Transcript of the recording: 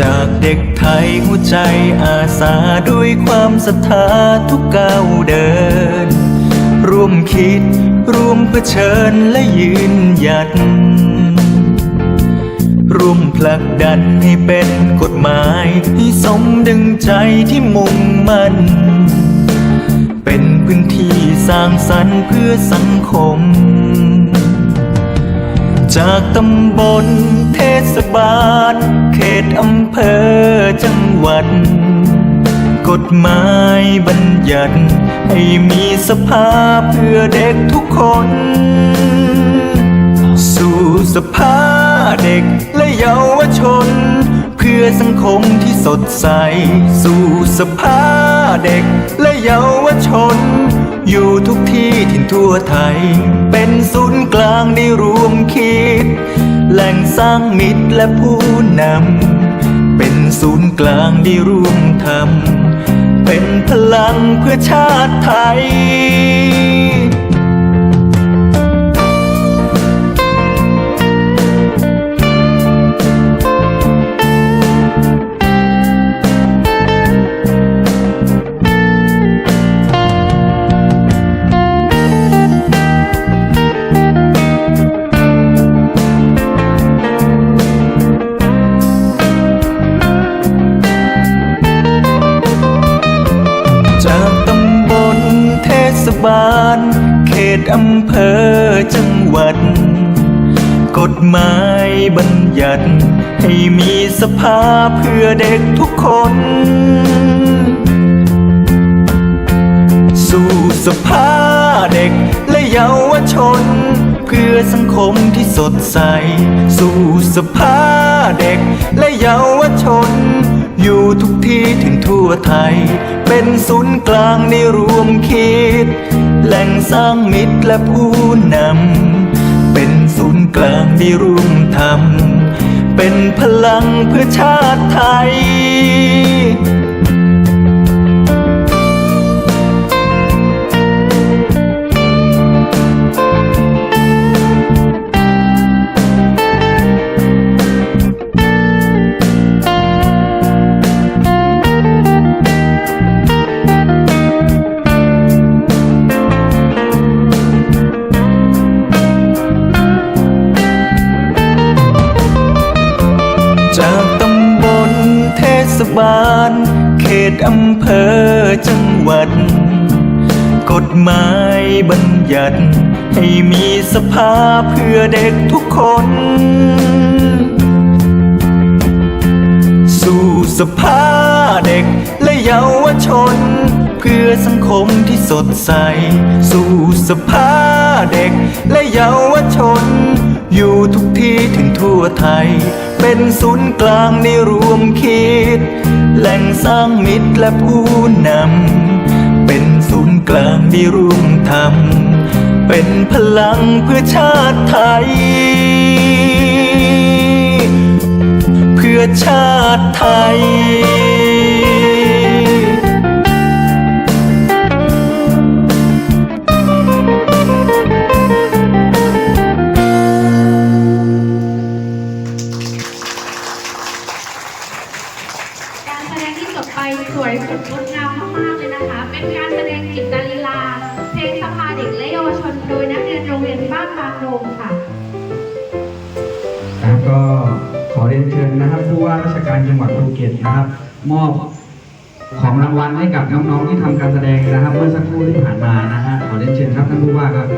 จากเด็กไทยหัวใจอาสาด้วยความศรัทธาทุกก้าวเดิน ร่วมคิด ร่วมเผชิญและยืนหยัด ร่วมผลักดันให้เป็นกฎหมายให้สมดึงใจที่มุ่งมั่น เป็นพื้นที่สร้างสรรค์เพื่อสังคม จากตำบลเทศบาล เขตอำเภอจังหวัด กฎหมายบัญญัติ ให้มีสภาเพื่อเด็กทุกคน สู่สภาเด็กและเยาวชน เพื่อสังคมที่สดใส สู่สภาเด็กและเยาวชน อยู่ทุกที่ถิ่นทั่วไทย เป็นศูนย์กลางได้รวมคิด แหล่งสร้างมิตรและผู้นำ เป็นศูนย์กลางได้รวมทำเป็นพลังเพื่อชาติไทย บาล เขตอำเภอจังหวัด กฎหมายบัญญัติ ให้มีสภาเพื่อเด็กทุกคน สู่สภาเด็กและเยาวชน เพื่อสังคมที่สดใส สู่สภาเด็กและเยาวชน อยู่ทุกที่ถึงทั่วไทย เป็นศูนย์กลางในรวมคิด แหล่งสร้างมิตรและผู้นำ เป็นศูนย์กลางที่ร่วมทำเป็นพลังเพื่อชาติไทย บาล เขตอำเภอจังหวัด กฎหมายบัญญัติ ให้มีสภาเพื่อเด็กทุกคน สู่สภาเด็กและเยาวชน เพื่อสังคมที่สดใส สู่สภาเด็กและเยาวชน อยู่ทุกที่ถึงทั่วไทย เป็นศูนย์กลางในรวมคิด แหล่งสร้างมิตรและผู้นำ เป็นศูนย์กลางที่ร่วมทำ เป็นพลังเพื่อชาติไทย เพื่อชาติไทย บ้านบางค่ะครับก็ขอเรียนเชิญนะครับผู้ว่าราชการจังหวัดภูเก็ตนะครับ มอบของรางวัลให้กับน้องๆที่ทำการแสดงนะครับ เมื่อสักครู่ที่ผ่านมานะฮะขอเรียนเชิญครับท่านผู้ว่าครับ